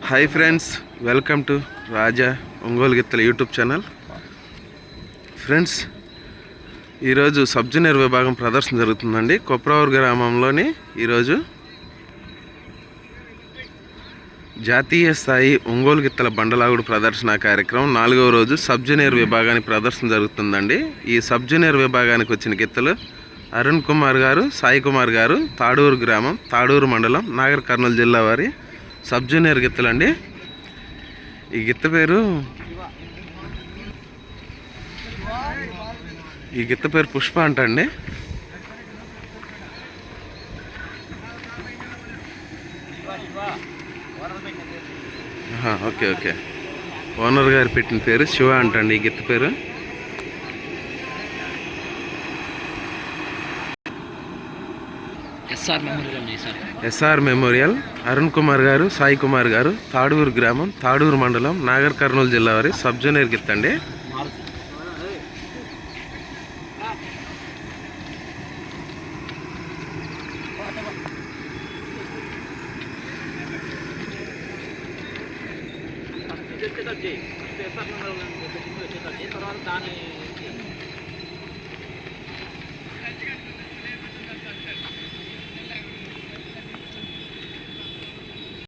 Hi friends welcome to Raja Ongole గిత్తల YouTube channel. Friends ఈరోజు sub junior విభాగం ప్రదర్శన జరుగుతుందండి. కొప్రవర్ గ్రామంలోని ఈరోజు జాతీయ స్థాయి ఒంగోలు గిత్తల బండలాగుడు ప్రదర్శన కార్యక్రమం నాలుగవ రోజు సబ్ జూనియర్ విభాగానికి ప్రదర్శన జరుగుతుందండి. ఈ సబ్ జూనియర్ విభాగానికి వచ్చిన గిత్తలు అరుణ్ కుమార్ గారు సాయి కుమార్ గారు తాడూరు గ్రామం తాడూరు మండలం నాగర్ కర్నూలు జిల్లా వారి సబ్ జూనియర్ గిత్తలండి. ఈ గిత్త పేరు ఈ గిత్త పేరు పుష్ప అంటండి. Okay okay. ఓనర్ గారు పెట్టిన పేరు శివ అంటండి ఈ గిత్త పేరు. ఎస్ఆర్ మెమోరియల్ ఉన్నాయి sir. S R memorial Arun Kumar గారు సాయి కుమార్ గారు తాడూరు గ్రామం తాడూరు మండలం నాగర్ కర్నూలు జిల్లా వారి సబ్ జూనియర్ గిత్త అండి. మారుతి తర్వాత దాని